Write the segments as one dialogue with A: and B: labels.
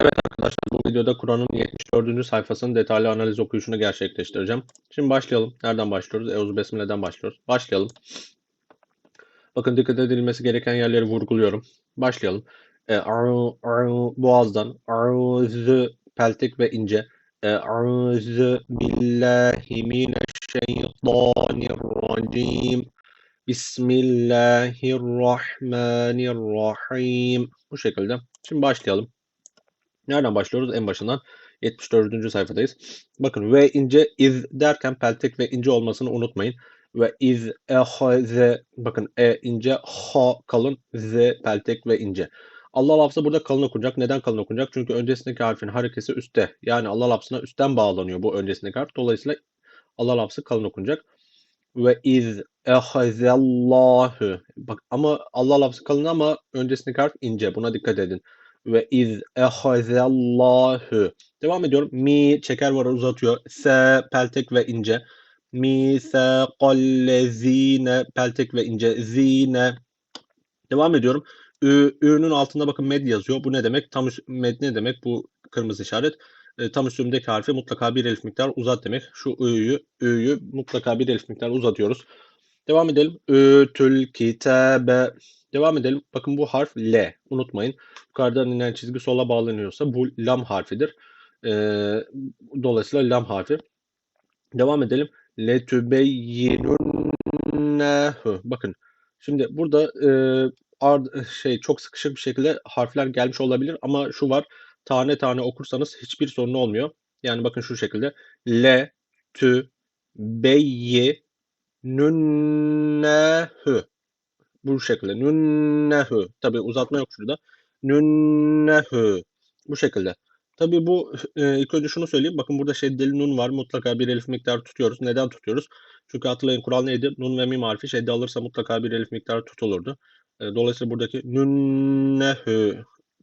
A: Evet arkadaşlar bu videoda Kur'an'ın 74. sayfasının detaylı analiz okuyuşunu gerçekleştireceğim. Şimdi başlayalım. Nereden başlıyoruz? Euzu Besmele'den başlıyoruz. Başlayalım. Bakın dikkat edilmesi gereken yerleri vurguluyorum. Başlayalım. E, ar, ar, boğazdan arzu peltek ve ince. E, arzu billahi. Bismillahirrahmanirrahim. Bu şekilde. Şimdi başlayalım. Nereden başlıyoruz? En başından 74. sayfadayız. Bakın ve ince iz derken peltek ve ince olmasını unutmayın. Ve iz e ha z bakın e ince ha kalın z peltek ve ince. Allah lafzı burada kalın okunacak. Neden kalın okunacak? Çünkü öncesindeki harfin harekesi üstte. Yani Allah lafzına üstten bağlanıyor bu öncesindeki harf. Dolayısıyla Allah lafzı kalın okunacak. Ve iz ehazallahu. Bak ama Allah lafzı kalın ama öncesindeki harf ince. Buna dikkat edin ve iz ehazallahu. Devam ediyorum. Mi çeker var uzatıyor. Se peltek ve ince. Mi se zine peltek ve ince. Zine. Devam ediyorum. Ü, ü'nün altında bakın med yazıyor. Bu ne demek? Tam med ne demek? Bu kırmızı işaret. E, tam üstündeki harfi mutlaka bir elif miktar uzat demek. Şu ü'yü, ü'yü mutlaka bir elif miktar uzatıyoruz. Devam edelim. Ütül kitabe. Devam edelim. Bakın bu harf L. Unutmayın. Yukarıdan inen çizgi sola bağlanıyorsa bu lam harfidir. Ee, dolayısıyla lam harfi. Devam edelim. Letübeyyinunnehu. Bakın. Şimdi burada e, ard, şey çok sıkışık bir şekilde harfler gelmiş olabilir ama şu var. Tane tane okursanız hiçbir sorun olmuyor. Yani bakın şu şekilde. Le tü beyyi nünnehu. Bu şekilde. Nünnehu. Tabi uzatma yok şurada. Nünnehu. Bu şekilde. Tabi bu e, ilk önce şunu söyleyeyim. Bakın burada şeddeli nun var. Mutlaka bir elif miktarı tutuyoruz. Neden tutuyoruz? Çünkü hatırlayın kural neydi? Nun ve mim harfi şedde alırsa mutlaka bir elif miktarı tutulurdu. E, dolayısıyla buradaki nünnehu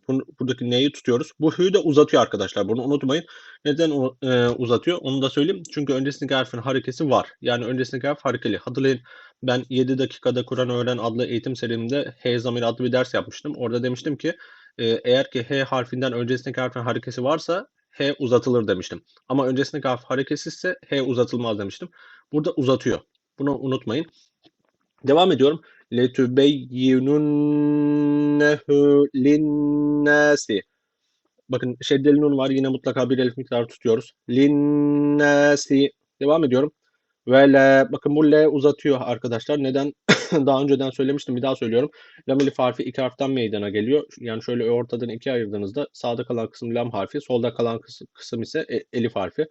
A: buradaki neyi tutuyoruz? Bu hü'yü de uzatıyor arkadaşlar. Bunu unutmayın. Neden e, uzatıyor? Onu da söyleyeyim. Çünkü öncesindeki harfin harekesi var. Yani öncesindeki harf harekeli. Hatırlayın ben 7 dakikada Kur'an öğren adlı eğitim serimde H zamiri adlı bir ders yapmıştım. Orada demiştim ki e, eğer ki H harfinden öncesindeki harfin harekesi varsa H uzatılır demiştim. Ama öncesindeki harf hareketsizse H uzatılmaz demiştim. Burada uzatıyor. Bunu unutmayın. Devam ediyorum. لَتُبَيِّنُنَّهُ linnasi. Bakın şeddeli nun var. Yine mutlaka bir elif miktarı tutuyoruz. Linnasi. Devam ediyorum. Ve le, bakın bu le uzatıyor arkadaşlar. Neden? daha önceden söylemiştim. Bir daha söylüyorum. Lam elif harfi iki harften meydana geliyor. Yani şöyle ortadan ikiye ayırdığınızda sağda kalan kısım lam harfi, solda kalan kısım, kısım ise e, elif harfi.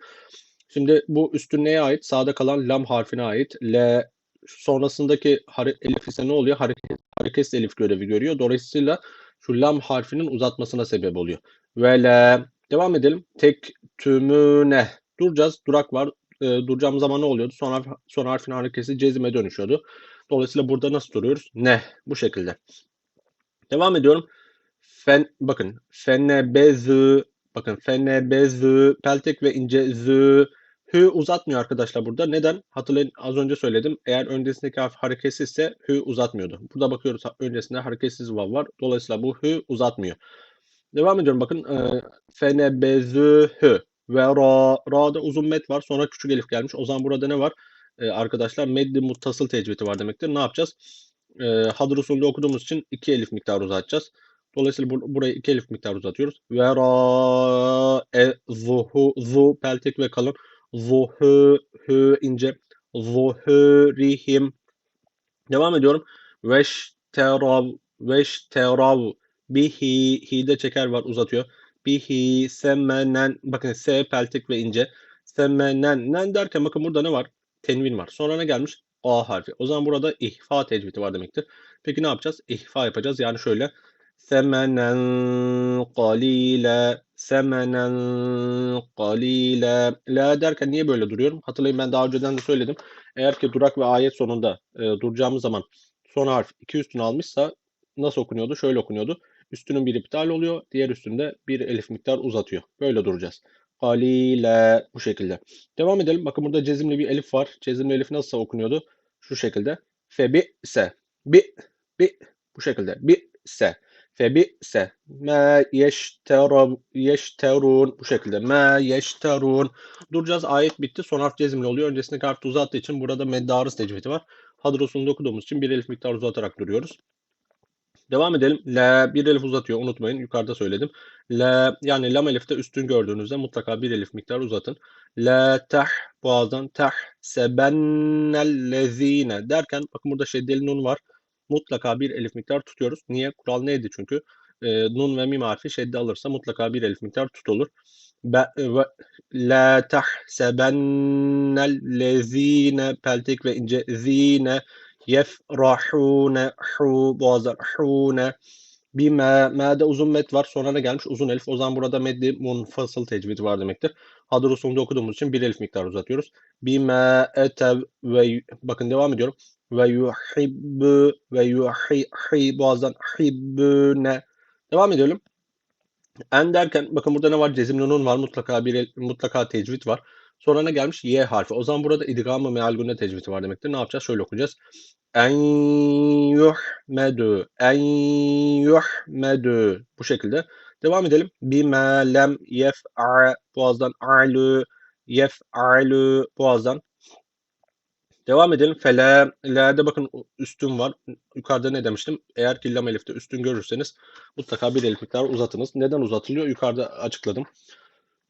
A: Şimdi bu üstün neye ait? Sağda kalan lam harfine ait. Le sonrasındaki elif ise ne oluyor? Hareket, hareketsiz elif görevi görüyor. Dolayısıyla şu lam harfinin uzatmasına sebep oluyor. Ve le devam edelim. Tek tümüne duracağız. Durak var. E, duracağımız zaman ne oluyordu? Son, harf, son harfin hareketi cezime dönüşüyordu. Dolayısıyla burada nasıl duruyoruz? Ne? Bu şekilde. Devam ediyorum. Fen, bakın. Fennebezü bakın fennebezü peltek ve ince zü hü uzatmıyor arkadaşlar burada. Neden? Hatırlayın az önce söyledim. Eğer öncesindeki harf hareketsizse hü uzatmıyordu. Burada bakıyoruz öncesinde hareketsiz vav var. Dolayısıyla bu hü uzatmıyor. Devam ediyorum bakın. E, fenebezü hü ve ra. Ra'da uzun met var. Sonra küçük elif gelmiş. O zaman burada ne var? e, arkadaşlar meddi muttasıl tecvidi var demektir. Ne yapacağız? E, Hadır usulünde okuduğumuz için iki elif miktarı uzatacağız. Dolayısıyla bur burayı iki elif miktarı uzatıyoruz. Ve ra e zuhu zu peltek ve kalın. Zuhu hü ince. Zuhurihim. Devam ediyorum. Veşterav veşterav bihi hi'de çeker var uzatıyor. Bihi semenen bakın s peltek ve ince. Semenen nen derken bakın burada ne var? tenvin var. Sonra ne gelmiş? A harfi. O zaman burada ihfa tecvidi var demektir. Peki ne yapacağız? İhfa yapacağız. Yani şöyle semenen qalile semenen qalile la derken niye böyle duruyorum? Hatırlayın ben daha önceden de söyledim. Eğer ki durak ve ayet sonunda e, duracağımız zaman son harf iki üstünü almışsa nasıl okunuyordu? Şöyle okunuyordu. Üstünün bir iptal oluyor. Diğer üstünde bir elif miktar uzatıyor. Böyle duracağız. Halile bu şekilde. Devam edelim. Bakın burada cezimli bir elif var. Cezimli elif nasıl okunuyordu? Şu şekilde. Fe bi se. Bi bi bu şekilde. Bi se. Febi'se. Ma yeşteru, yeşterun. Bu şekilde. Ma yeşterun. Duracağız. Ayet bitti. Son harf cezimli oluyor. Öncesindeki harf uzattığı için burada meddarız tecvidi var. Hadrosunu okuduğumuz için bir elif miktar uzatarak duruyoruz. Devam edelim. La bir elif uzatıyor. Unutmayın. Yukarıda söyledim. La yani lam elifte üstün gördüğünüzde mutlaka bir elif miktar uzatın. La tah boğazdan tah sebennellezine derken bakın burada şeddeli nun var. Mutlaka bir elif miktar tutuyoruz. Niye? Kural neydi çünkü? E, nun ve mim harfi şedde alırsa mutlaka bir elif miktar tutulur. Be, ve, la tahsebennellezine peltek ve ince zine yefrahune hu boğazlar hune bime ma'de uzun met var sonra ne gelmiş uzun elif o zaman burada meddi munfasıl tecvidi var demektir. Hadır usulünde okuduğumuz için bir elif miktar uzatıyoruz. Bime etev ve bakın devam ediyorum. Ve yuhibbu ve yuhi boğazdan hibbune devam edelim. En derken bakın burada ne var? Cezimli nun var. Mutlaka bir mutlaka tecvid var. Sonra ne gelmiş? Y harfi. O zaman burada idgam-ı meal günne tecvidi var demektir. Ne yapacağız? Şöyle okuyacağız. En yuhmedu. En yuhmedu. Bu şekilde. Devam edelim. Bima lem yef'a boğazdan a'lu yef'alu boğazdan Devam edelim. Fela, la'de bakın üstün var. Yukarıda ne demiştim? Eğer ki lam elifte üstün görürseniz mutlaka bir elif miktarı uzatınız. Neden uzatılıyor? Yukarıda açıkladım.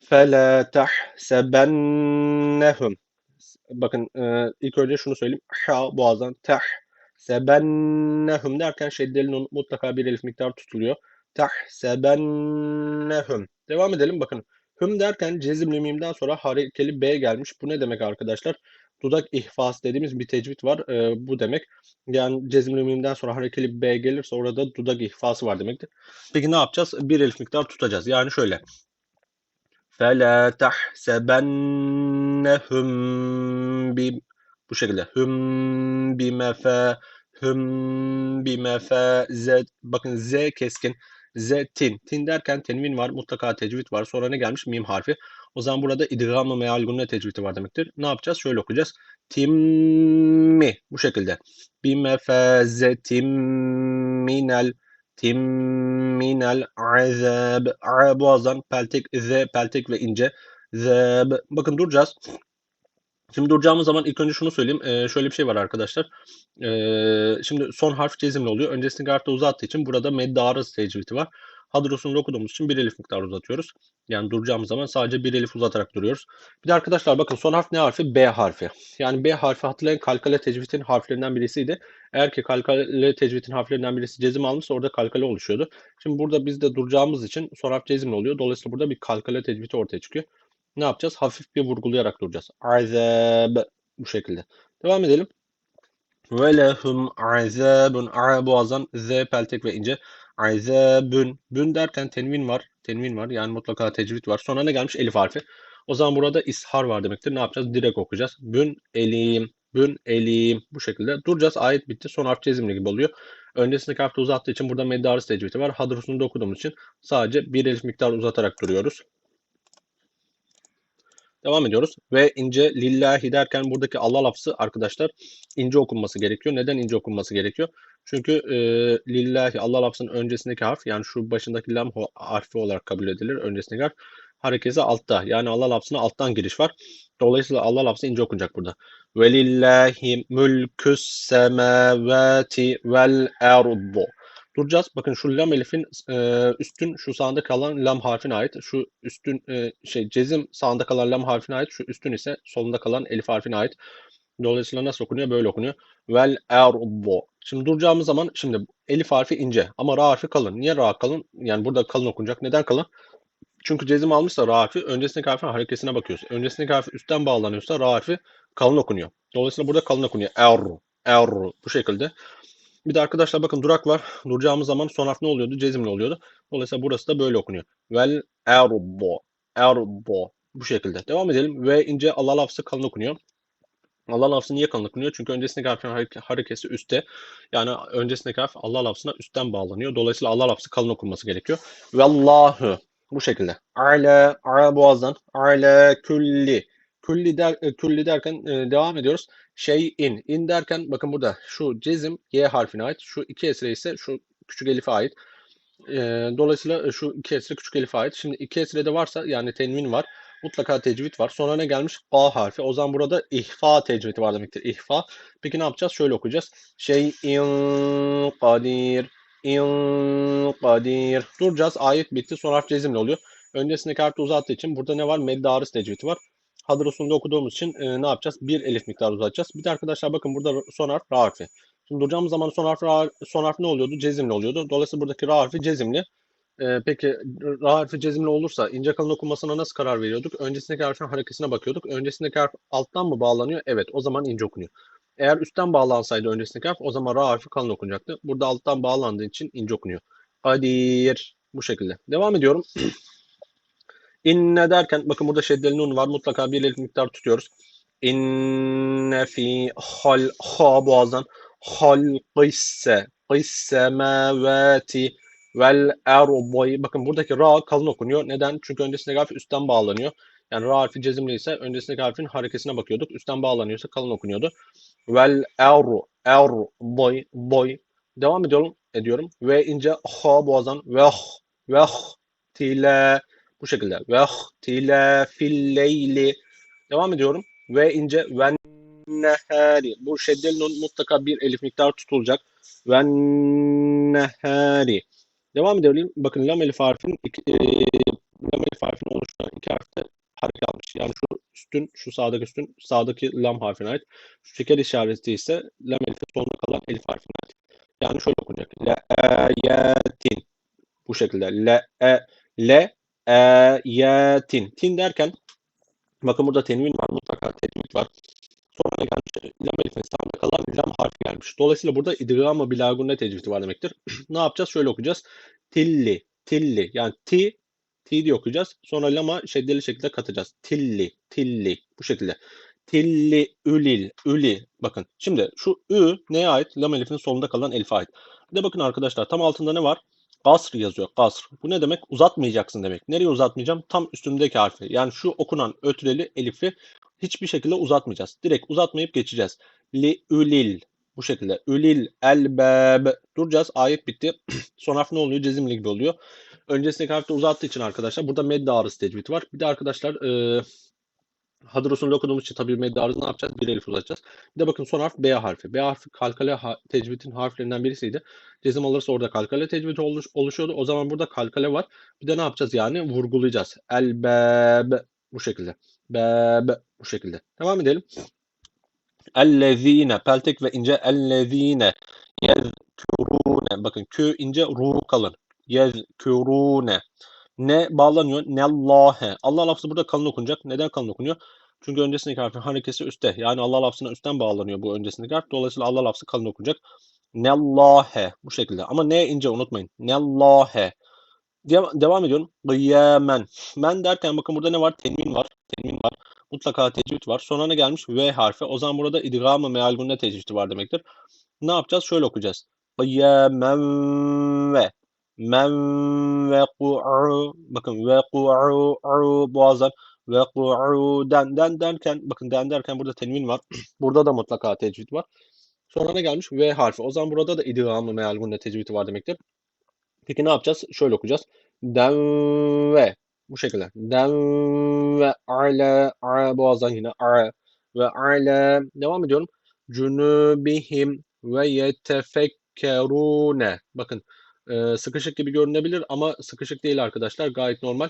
A: Fela tahsebennehum. Bakın e, ilk önce şunu söyleyeyim. Ha boğazdan tah sebennehum derken şeddeli mutlaka bir elif miktar tutuluyor. Tahsebennehum. Devam edelim bakın. Hüm derken cezimli mimden sonra harekeli B gelmiş. Bu ne demek arkadaşlar? dudak ihfası dediğimiz bir tecvid var. E, bu demek. Yani cezimli mimden sonra harekeli B gelirse orada dudak ihfası var demektir. Peki ne yapacağız? Bir elif miktar tutacağız. Yani şöyle. فَلَا تَحْسَبَنَّهُمْ bi bu şekilde. Hüm bimefe hüm bimefe z bakın z keskin z tin. Tin derken tenvin var. Mutlaka tecvid var. Sonra ne gelmiş? Mim harfi. o zaman burada idgam-ı meal gunne tecvidi var demektir. Ne yapacağız? Şöyle okuyacağız. Timmi. Bu şekilde. Bimefezetim minel tim minel azab. A boğazdan peltek, z peltek ve ince. Zeb. Bakın duracağız. Şimdi duracağımız zaman ilk önce şunu söyleyeyim. Ee, şöyle bir şey var arkadaşlar. Ee, şimdi son harf cezimli oluyor. Öncesindeki harfte uzattığı için burada medde arız tecvidi var. Hadrosunu okuduğumuz için bir elif miktar uzatıyoruz. Yani duracağımız zaman sadece bir elif uzatarak duruyoruz. Bir de arkadaşlar bakın son harf ne harfi? B harfi. Yani B harfi hatırlayın kalkale tecvidin harflerinden birisiydi. Eğer ki kalkale tecvidin harflerinden birisi cezim almışsa orada kalkale oluşuyordu. Şimdi burada biz de duracağımız için son harf cezimli oluyor. Dolayısıyla burada bir kalkale tecvidi ortaya çıkıyor. Ne yapacağız? Hafif bir vurgulayarak duracağız. Azab bu şekilde. Devam edelim. Ve lehum azabun a boğazdan z peltek ve ince azabun bün derken tenvin var. Tenvin var. Yani mutlaka tecvid var. Sonra ne gelmiş? Elif harfi. O zaman burada ishar var demektir. Ne yapacağız? Direkt okuyacağız. Bün elim, bün elim. Bu şekilde duracağız. Ayet bitti. Son harf cezimli gibi oluyor. Öncesindeki harfte uzattığı için burada meddarız tecvidi var. Hadrusunu da okuduğumuz için sadece bir elif miktar uzatarak duruyoruz. Devam ediyoruz. Ve ince lillahi derken buradaki Allah lafzı arkadaşlar ince okunması gerekiyor. Neden ince okunması gerekiyor? Çünkü e, lillahi Allah lafzının öncesindeki harf yani şu başındaki lam harfi olarak kabul edilir. Öncesindeki harf harekesi altta. Yani Allah lafzına alttan giriş var. Dolayısıyla Allah lafzı ince okunacak burada. Ve lillahi mülküs semavati vel erdu duracağız. Bakın şu lam elifin e, üstün şu sağında kalan lam harfine ait. Şu üstün e, şey cezim sağında kalan lam harfine ait. Şu üstün ise solunda kalan elif harfine ait. Dolayısıyla nasıl okunuyor? Böyle okunuyor. Vel erbo. Şimdi duracağımız zaman şimdi elif harfi ince ama ra harfi kalın. Niye ra kalın? Yani burada kalın okunacak. Neden kalın? Çünkü cezim almışsa ra harfi öncesindeki harfin harekesine bakıyoruz. Öncesindeki harfi üstten bağlanıyorsa ra harfi kalın okunuyor. Dolayısıyla burada kalın okunuyor. Er, er bu şekilde. Bir de arkadaşlar bakın durak var. Duracağımız zaman son harf ne oluyordu? Cezimli oluyordu. Dolayısıyla burası da böyle okunuyor. Vel erbo. Erbo. Bu şekilde. Devam edelim. Ve ince Allah lafzı kalın okunuyor. Allah lafzı niye kalın okunuyor? Çünkü öncesindeki harfin harekesi üstte. Yani öncesindeki harf Allah lafzına üstten bağlanıyor. Dolayısıyla Allah lafzı kalın okunması gerekiyor. Vallahu. Bu şekilde. Ala, ala boğazdan. Ala külli. Külli, der, e, külli derken e, devam ediyoruz. Şey in. In derken bakın burada şu cezim Y harfine ait. Şu iki esre ise şu küçük elife ait. E, dolayısıyla şu iki esre küçük elife ait. Şimdi iki esre de varsa yani tenvin var. Mutlaka tecvid var. Sonra ne gelmiş? A harfi. O zaman burada ihfa tecvidi var demektir. İhfa. Peki ne yapacağız? Şöyle okuyacağız. Şeyin kadir. İn kadir. Duracağız. Ayet bitti. Son harf cezimli oluyor. Öncesindeki harfi uzattığı için burada ne var? Medde arız tecvidi var. Hadrosunda okuduğumuz için e, ne yapacağız? Bir elif miktarı uzatacağız. Bir de arkadaşlar bakın burada son harf ra harfi. Şimdi duracağımız zaman son harf, ra, son harf ne oluyordu? Cezimli oluyordu. Dolayısıyla buradaki ra harfi cezimli. Ee, peki ra harfi cezimli olursa ince kalın okunmasına nasıl karar veriyorduk? Öncesindeki harfin harekesine bakıyorduk. Öncesindeki harf alttan mı bağlanıyor? Evet o zaman ince okunuyor. Eğer üstten bağlansaydı öncesindeki harf o zaman ra harfi kalın okunacaktı. Burada alttan bağlandığı için ince okunuyor. Kadir. Bu şekilde. Devam ediyorum. İnne derken bakın burada şeddeli nun var. Mutlaka bir elif miktar tutuyoruz. İnne fi hal ha boğazdan halqisse qissemavati vel erdi. Bakın buradaki ra kalın okunuyor. Neden? Çünkü öncesindeki harf üstten bağlanıyor. Yani ra harfi cezimli ise öncesindeki harfin harekesine bakıyorduk. Üstten bağlanıyorsa kalın okunuyordu. Vel eru er boy boy. Devam ediyorum ediyorum. Ve ince ha boğazdan veh veh tile bu şekilde. Veh tile. Devam ediyorum. Ve ince ve nehari. Bu şeddeli mutlaka bir elif miktar tutulacak. Ve nehari. Devam edelim. Bakın lam elif harfinin iki, e, lam elif harfinin oluşturan iki harfte hareket almış. Yani şu üstün, şu sağdaki üstün, sağdaki lam harfine ait. Şu şeker işareti ise lam elifin sonunda kalan elif harfine ait. Yani şöyle okunacak. Le. Bu şekilde. Le le ayatin. Tin derken bakın burada tenvin var. Mutlaka tenvin var. Sonra gelmiş? Lam elifin sağında kalan lam harfi gelmiş. Dolayısıyla burada idgam-ı bilagunne tecvidi var demektir. ne yapacağız? Şöyle okuyacağız. Tilli, tilli. Yani ti, ti diye okuyacağız. Sonra lama şeddeli şekilde katacağız. Tilli, tilli. Bu şekilde. Tilli, ülil, üli. Bakın şimdi şu ü neye ait? Lam elifin solunda kalan elife ait. Bir de bakın arkadaşlar tam altında ne var? Gasr yazıyor. Gasr. Bu ne demek? Uzatmayacaksın demek. Nereye uzatmayacağım? Tam üstündeki harfi. Yani şu okunan ötreli elifi hiçbir şekilde uzatmayacağız. Direkt uzatmayıp geçeceğiz. Li ülil. Bu şekilde. Ülil elbeb. Duracağız. Ayet bitti. Son harf ne oluyor? Cezimli gibi oluyor. Öncesindeki harfte uzattığı için arkadaşlar burada medde arız tecvidi var. Bir de arkadaşlar e, Hadros'unu okuduğumuz için tabii medde arızı ne yapacağız? Bir elif uzatacağız. Bir de bakın son harf B harfi. B harfi kalkale ha tecvidin harflerinden birisiydi. Cezim alırsa orada kalkale tecvidi oluş, oluşuyordu. O zaman burada kalkale var. Bir de ne yapacağız yani? Vurgulayacağız. Elbeb. Bu şekilde. Beb. Bu şekilde. Devam edelim. Ellezine. Peltek ve ince. Ellezine. Yezkurune. Bakın kü ince ru kalın. Yezkurune. Ne bağlanıyor? Nellâhe. Allah lafzı burada kalın okunacak. Neden kalın okunuyor? Çünkü öncesindeki harfin harekesi üstte. Yani Allah lafzına üstten bağlanıyor bu öncesindeki harf. Dolayısıyla Allah lafzı kalın okunacak. Nellâhe. Bu şekilde. Ama ne ince unutmayın. Nellâhe. Devam, devam ediyorum. Gıyamen. Men derken bakın burada ne var? Tenvin var. Tenvin var. Mutlaka tecvid var. Sonra ne gelmiş? V harfi. O zaman burada idgam-ı mealgunne tecvidi var demektir. Ne yapacağız? Şöyle okuyacağız. Gıyamen ve men ve ku'u bakın ve ku'u boğazdan ve ku'u den derken bakın den derken burada tenvin var. burada da mutlaka tecvid var. Sonra ne gelmiş? V harfi. O zaman burada da idgam-ı mealgunne tecvidi var demektir. Peki ne yapacağız? Şöyle okuyacağız. Den ve bu şekilde. Den ve ala a boğazdan yine a ve ala devam ediyorum. Cunubihim ve yetefekkerune. Bakın e, sıkışık gibi görünebilir ama sıkışık değil arkadaşlar. Gayet normal.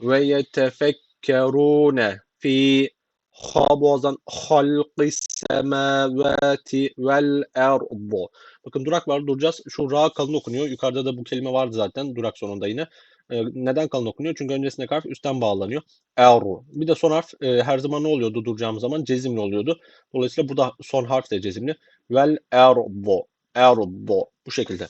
A: Ve yetefekkerune fi ha boğazdan halqis semavati vel erdu. Bakın durak var duracağız. Şu ra kalın okunuyor. Yukarıda da bu kelime vardı zaten durak sonunda yine. Ee, neden kalın okunuyor? Çünkü öncesinde harf üstten bağlanıyor. Eru. Bir de son harf e, her zaman ne oluyordu duracağımız zaman? Cezimli oluyordu. Dolayısıyla burada son harf de cezimli. Vel erdu. Erdu. Bu şekilde.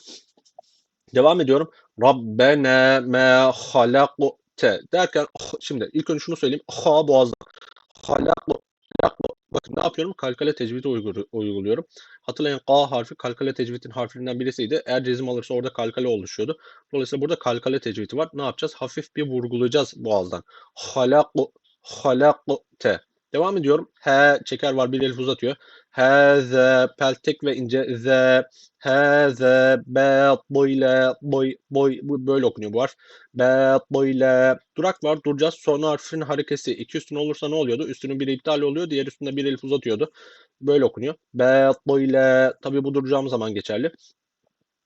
A: Devam ediyorum. Rabbena ma halakte derken şimdi ilk önce şunu söyleyeyim. Ha boğazdan. Halakte. Bakın ne yapıyorum? Kalkale tecvidi uyguluyorum. Hatırlayın K harfi kalkale tecvidin harflerinden birisiydi. Eğer cezim alırsa orada kalkale oluşuyordu. Dolayısıyla burada kalkale tecvidi var. Ne yapacağız? Hafif bir vurgulayacağız boğazdan. Halak halakte. Devam ediyorum. He çeker var bir elif uzatıyor. Heze peltek ve ince ze heze batile boy boy bu böyle okunuyor bu harf. Batile durak var duracağız. Son harfin harekesi iki üstün olursa ne oluyordu? Üstünün biri iptal oluyor. Diğer üstünde bir elif uzatıyordu. Böyle okunuyor. Batile tabii bu duracağımız zaman geçerli.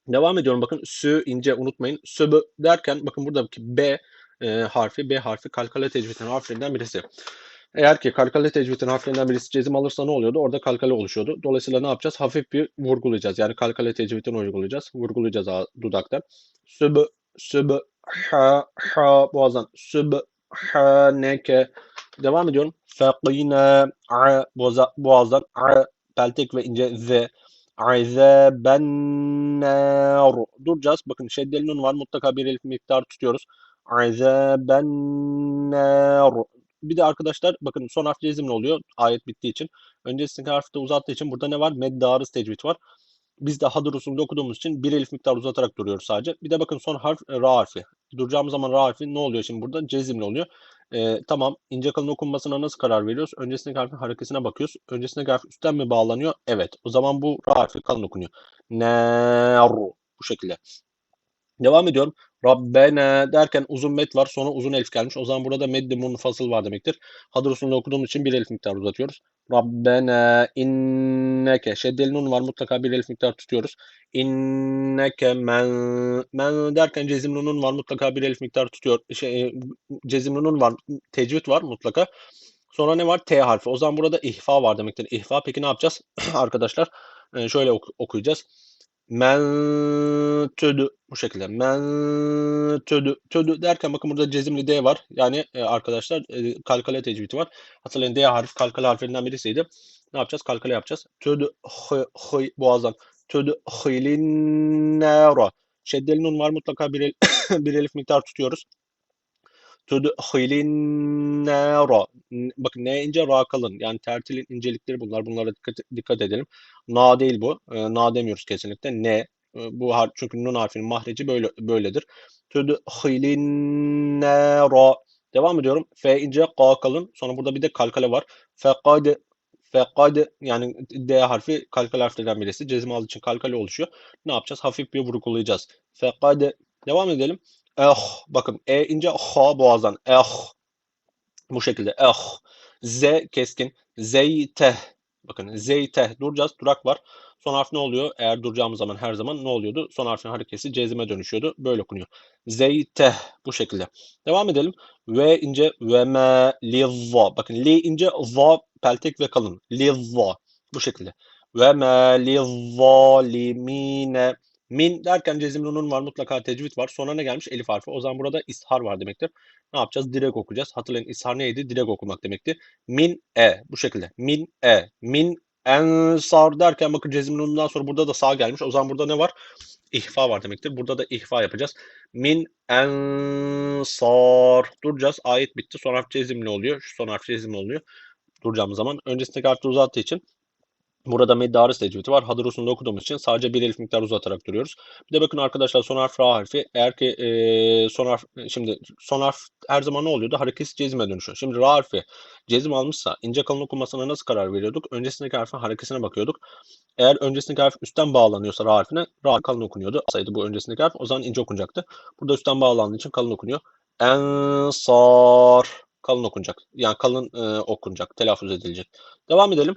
A: Devam ediyorum bakın sü ince unutmayın. Söbü derken bakın buradaki B e, harfi B harfi kalkale tecvidinin harflerinden birisi. Eğer ki kalkale tecvidin harflerinden birisi cezim alırsa ne oluyordu? Orada kalkale oluşuyordu. Dolayısıyla ne yapacağız? Hafif bir vurgulayacağız. Yani kalkale tecvidini uygulayacağız. Vurgulayacağız ağ- dudaktan. Sübü, sübü, ha, ha boğazdan. Sübü, ha, neke. Devam ediyorum. Fekine, a, boğaza, boğazdan. A, peltek ve ince z. Azebennar. Duracağız. Bakın şeddeli var. Mutlaka bir elif miktar tutuyoruz. Azebennar. Bir de arkadaşlar bakın son harf cezimli oluyor ayet bittiği için. Öncesindeki harfi de uzattığı için burada ne var? Meddarız tecvid var. Biz de hadır usulünde okuduğumuz için bir elif miktar uzatarak duruyoruz sadece. Bir de bakın son harf e, ra harfi. Duracağımız zaman ra harfi ne oluyor şimdi burada? Cezimli oluyor. Ee, tamam ince kalın okunmasına nasıl karar veriyoruz? Öncesindeki harfin harekesine bakıyoruz. Öncesindeki harf üstten mi bağlanıyor? Evet. O zaman bu ra harfi kalın okunuyor. Neru. Bu şekilde. Devam ediyorum. Rabbena derken uzun met var. Sonra uzun elif gelmiş. O zaman burada meddi munfasıl var demektir. Hadır usulünde okuduğumuz için bir elif miktar uzatıyoruz. Rabbena inneke. Şeddeli nun var. Mutlaka bir elif miktar tutuyoruz. İnneke men. Men derken cezimli nun var. Mutlaka bir elif miktar tutuyor. Şey, e, cezimli nun var. Tecvid var mutlaka. Sonra ne var? T harfi. O zaman burada ihfa var demektir. İhfa. Peki ne yapacağız? Arkadaşlar e, şöyle oku- okuyacağız. Men tödü bu şekilde. Men tödü. Tödü derken bakın burada cezimli D var. Yani e, arkadaşlar e, kalkale tecvidi var. Hatırlayın D harfi kalkale harflerinden birisiydi. Ne yapacağız? Kalkale yapacağız. Tödü hı, hı boğazdan. Tödü hılinnâra. Şeddeli nun var mutlaka bir, el, bir elif miktar tutuyoruz. Tudhilinnâra. Bakın ne ince ra kalın. Yani tertilin incelikleri bunlar. Bunlara dikkat, dikkat edelim. Na değil bu. E, na demiyoruz kesinlikle. Ne. E, bu harf çünkü nun harfinin mahreci böyle böyledir. Tudhilinnâra. Devam ediyorum. F ince ka kalın. Sonra burada bir de kalkale var. Fekad Fekad yani D harfi kalkale harflerden birisi. Cezim aldığı için kalkale oluşuyor. Ne yapacağız? Hafif bir vurgulayacağız. Fekad. Devam edelim. Eh. Bakın E ince ha boğazdan. Eh. Bu şekilde. Eh. Z keskin. Zeyteh. Bakın zeyteh. Duracağız. Durak var. Son harf ne oluyor? Eğer duracağımız zaman her zaman ne oluyordu? Son harfin harekesi cezime dönüşüyordu. Böyle okunuyor. Zeyteh. Bu şekilde. Devam edelim. V ince ve me livva. Bakın li ince va peltek ve kalın. Livva. Bu şekilde. Ve me livvalimine. Min derken cezimli nun var mutlaka tecvid var. Sonra ne gelmiş? Elif harfi. O zaman burada ishar var demektir. Ne yapacağız? Direkt okuyacağız. Hatırlayın ishar neydi? Direkt okumak demekti. Min e. Bu şekilde. Min e. Min ensar derken bakın cezimli nundan sonra burada da sağ gelmiş. O zaman burada ne var? İhfa var demektir. Burada da ihfa yapacağız. Min ensar. Duracağız. Ayet bitti. Son harf cezimli oluyor. Şu son harf cezimli oluyor. Duracağımız zaman. Öncesindeki harfi uzattığı için Burada meddarı tecvidi var. Hadır usulünde okuduğumuz için sadece bir elif miktar uzatarak duruyoruz. Bir de bakın arkadaşlar son harf ra harfi. Eğer ki e, son harf şimdi son harf her zaman ne oluyordu? Hareketsiz cezime dönüşüyor. Şimdi ra harfi cezim almışsa ince kalın okunmasına nasıl karar veriyorduk? Öncesindeki harfin harekesine bakıyorduk. Eğer öncesindeki harf üstten bağlanıyorsa ra harfine ra kalın okunuyordu. Saydı bu öncesindeki harf o zaman ince okunacaktı. Burada üstten bağlandığı için kalın okunuyor. Ensar kalın okunacak. Yani kalın e, okunacak. Telaffuz edilecek. Devam edelim.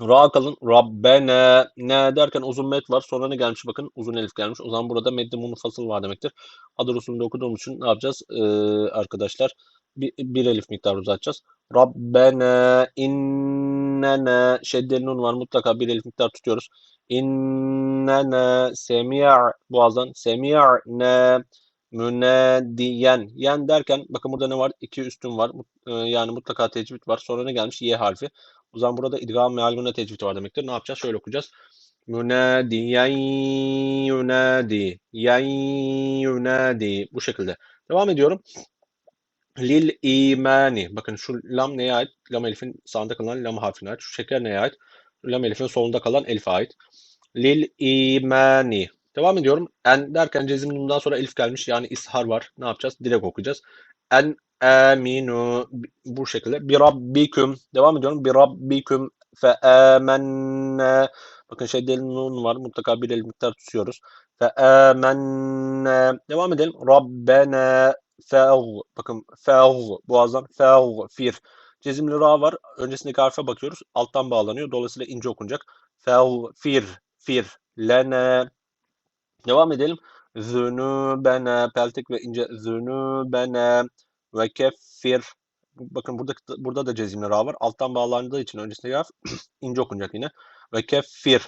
A: Ra kalın. Rabbena. Ne derken uzun met var. Sonra ne gelmiş bakın. Uzun elif gelmiş. O zaman burada meddi munfasıl var demektir. Hadır usulünde okuduğumuz için ne yapacağız? Ee, arkadaşlar bir, bir elif miktar uzatacağız. Rabbena innene şeddeli nun var. Mutlaka bir elif miktar tutuyoruz. İnnene semi'a boğazdan semi'ne münediyen. Yen derken bakın burada ne var? İki üstün var. Ee, yani mutlaka tecvid var. Sonra ne gelmiş? Y harfi. O zaman burada idgam mealgune tecvidi var demektir. Ne yapacağız? Şöyle okuyacağız. Münadiyen yunadi. Yen yunadi. Bu şekilde. Devam ediyorum. Lil imani. Bakın şu lam neye ait? Lam elifin sağında kalan lam harfine ait. Şu şeker neye ait? Lam elifin solunda kalan elife ait. Lil imani. Devam ediyorum. En derken cezim nundan sonra elif gelmiş. Yani ishar var. Ne yapacağız? Direkt okuyacağız. En aminu bu şekilde. Bir rabbiküm. Devam ediyorum. Bir rabbiküm fe amenne. Bakın şey delil nun var. Mutlaka bir el miktar tutuyoruz. Fe amenne. Devam edelim. Rabbena fe'g. Bakın fe'g. Boğazdan fe'g. Fir. Cezimli ra var. Öncesindeki harfe bakıyoruz. Alttan bağlanıyor. Dolayısıyla ince okunacak. Fe'g. Fir. Fir. Lene. Devam edelim. Zünübene. Peltek ve ince. Zünübene. Ve keffir. Bakın burada, burada da cezimli ra var. Alttan bağlandığı için öncesindeki harf ince okunacak yine. Ve keffir.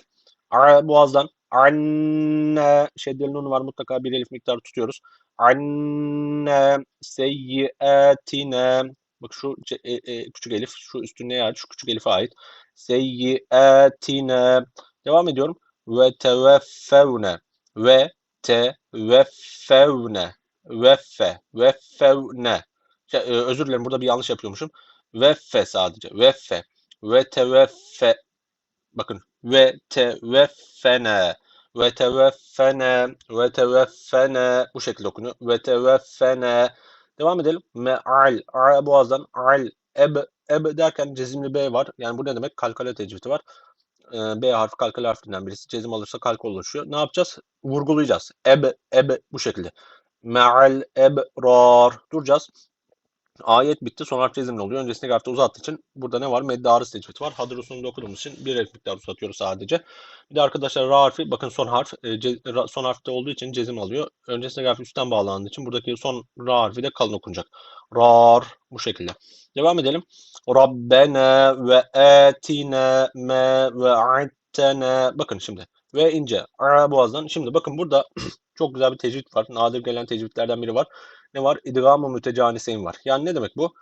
A: A boğazdan. Anne. Şeddeli nun var. Mutlaka bir elif miktarı tutuyoruz. Anne seyyiatine. Bak şu e, e, küçük elif. Şu üstün neye ait? Şu küçük elife ait. Seyyiatine. Devam ediyorum. Ve teveffevne. Ve teveffevne. Veffe. Veffevne. Şey, e, özür dilerim burada bir yanlış yapıyormuşum. Veffe sadece. Veffe. Ve teveffe. Bakın. Ve teveffene. Ve teveffene. Ve teveffene. Bu şekilde okunuyor. Ve teveffene. Devam edelim. Me'al. A boğazdan. Al. Eb. Eb derken cezimli B var. Yani bu ne demek? Kalkale tecvidi var. Ee, B harfi kalkale harfinden birisi. Cezim alırsa kalk oluşuyor. Ne yapacağız? Vurgulayacağız. Eb. Eb bu şekilde. Me'al ebrar. Duracağız. Ayet bitti. Son harf cezimli oluyor. Öncesindeki harfte uzattığı için burada ne var? Medde arız tecvidi var. Hadır usulünde okuduğumuz için bir elif miktar uzatıyoruz sadece. Bir de arkadaşlar ra harfi bakın son harf e, ce, ra, son harfte olduğu için cezim alıyor. Öncesindeki harf üstten bağlandığı için buradaki son ra harfi de kalın okunacak. Rar bu şekilde. Devam edelim. Rabbena ve atina ma ve attena. Bakın şimdi. Ve ince. Ara boğazdan. Şimdi bakın burada çok güzel bir tecvid var. Nadir gelen tecvidlerden biri var. Ne var? İdgam-ı mütecaniseyn var. Yani ne demek bu?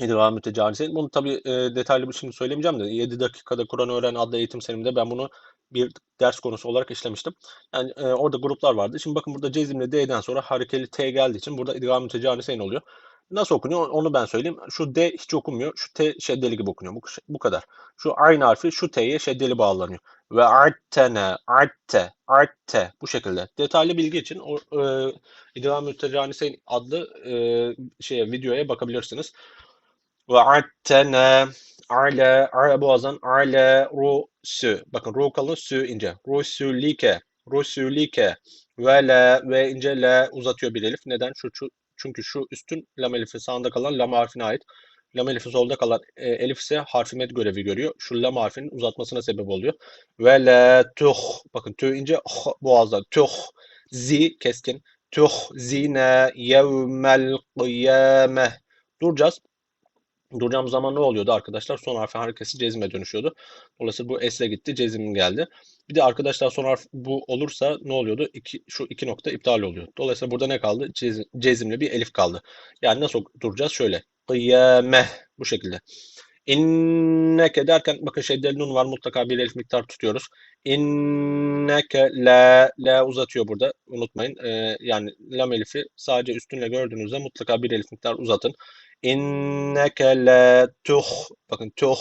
A: İdgam-ı mütecaniseyn. Bunu tabii e, detaylı bir şimdi söylemeyeceğim de 7 dakikada Kur'an öğren adlı eğitim serimde ben bunu bir ders konusu olarak işlemiştim. Yani e, orada gruplar vardı. Şimdi bakın burada cezimle D'den sonra harekeli T geldiği için burada idgam-ı mütecaniseyn oluyor. Nasıl okunuyor onu ben söyleyeyim. Şu D hiç okunmuyor. Şu T şeddeli gibi okunuyor. Bu, bu kadar. Şu aynı harfi şu T'ye şeddeli bağlanıyor. Ve arttene, artte, artte bu şekilde. Detaylı bilgi için o e, İdgam Mütecaniseyn adlı e, şeye videoya bakabilirsiniz. Ve arttene ale, ale boğazdan ale rusü. Bakın ru kalın sü ince. Rusulike, rusulike ve le ve ince le uzatıyor bir elif. Neden? Şu, şu çünkü şu üstün lam elifi sağında kalan lam harfine ait. Lam elifi solda kalan e, elif ise harfi med görevi görüyor. Şu lam harfinin uzatmasına sebep oluyor. Ve le tuh. Bakın tüh ince h, boğazda. Tuh. Zi keskin. Tuh zine yevmel kıyame. Duracağız. Duracağımız zaman ne oluyordu arkadaşlar? Son harfi harekesi cezime dönüşüyordu. Dolayısıyla bu esle gitti. Cezim geldi. Bir de arkadaşlar son bu olursa ne oluyordu? İki, şu iki nokta iptal oluyor. Dolayısıyla burada ne kaldı? Cezim, cezimli bir elif kaldı. Yani nasıl duracağız? Şöyle. Kıyame. Bu şekilde. İnneke derken bakın şeddeli nun var mutlaka bir elif miktar tutuyoruz. İnneke la la uzatıyor burada unutmayın. Ee, yani lam elifi sadece üstünle gördüğünüzde mutlaka bir elif miktar uzatın. İnneke la tuh bakın tuh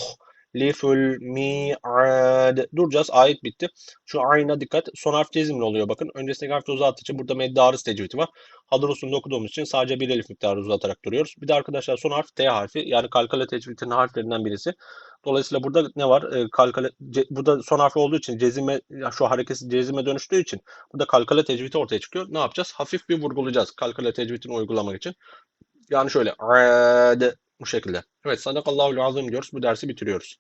A: liful mi'ad. Duracağız. Ayet bitti. Şu ayna dikkat. Son harf cezimli oluyor bakın. Öncesindeki harfte uzattığı için burada meddarız tecvidi var. Hadır okuduğumuz için sadece bir elif miktarı uzatarak duruyoruz. Bir de arkadaşlar son harf T harfi. Yani kalkale tecvidinin harflerinden birisi. Dolayısıyla burada ne var? E, kalkale, ce, burada son harfi olduğu için cezime şu harekesi cezime dönüştüğü için burada kalkale tecvidi ortaya çıkıyor. Ne yapacağız? Hafif bir vurgulayacağız kalkale tecvidini uygulamak için. Yani şöyle bu şekilde. Evet sadakallahu azim diyoruz. Bu dersi bitiriyoruz.